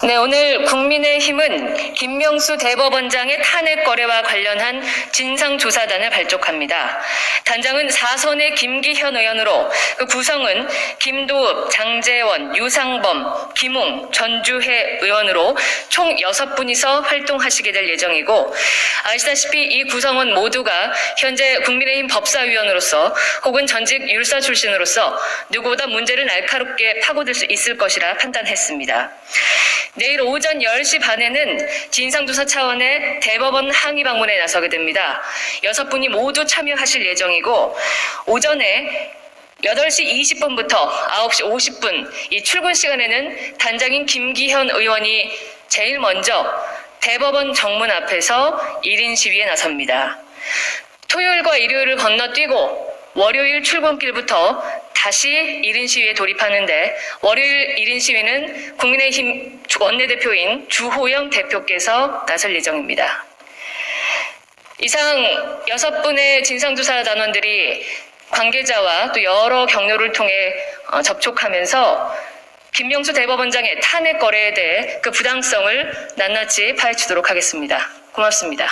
네, 오늘 국민의힘은 김명수 대법원장의 탄핵 거래와 관련한 진상조사단을 발족합니다. 단장은 사선의 김기현 의원으로 그 구성은 김도읍, 장재원, 유상범, 김웅, 전주혜 의원으로 총 6분이서 활동하시게 될 예정이고 아시다시피 이 구성원 모두가 현재 국민의힘 법사위원으로서 혹은 전직 율사 출신으로서 누구보다 문제를 날카롭게 파고들 수 있을 것이라 판단했습니다. 내일 오전 10시 반에는 진상조사 차원의 대법원 항의 방문에 나서게 됩니다. 여섯 분이 모두 참여하실 예정이고 오전에 8시 20분부터 9시 50분 이 출근 시간에는 단장인 김기현 의원이 제일 먼저 대법원 정문 앞에서 1인 시위에 나섭니다. 토요일과 일요일을 건너뛰고 월요일 출근길부터 다시 1인 시위에 돌입하는데 월요일 1인 시위는 국민의힘 원내대표인 주호영 대표께서 나설 예정입니다. 이상 여섯 분의 진상조사 단원들이 관계자와 또 여러 경로를 통해 어, 접촉하면서 김명수 대법원장의 탄핵 거래에 대해 그 부당성을 낱낱이 파헤치도록 하겠습니다. 고맙습니다.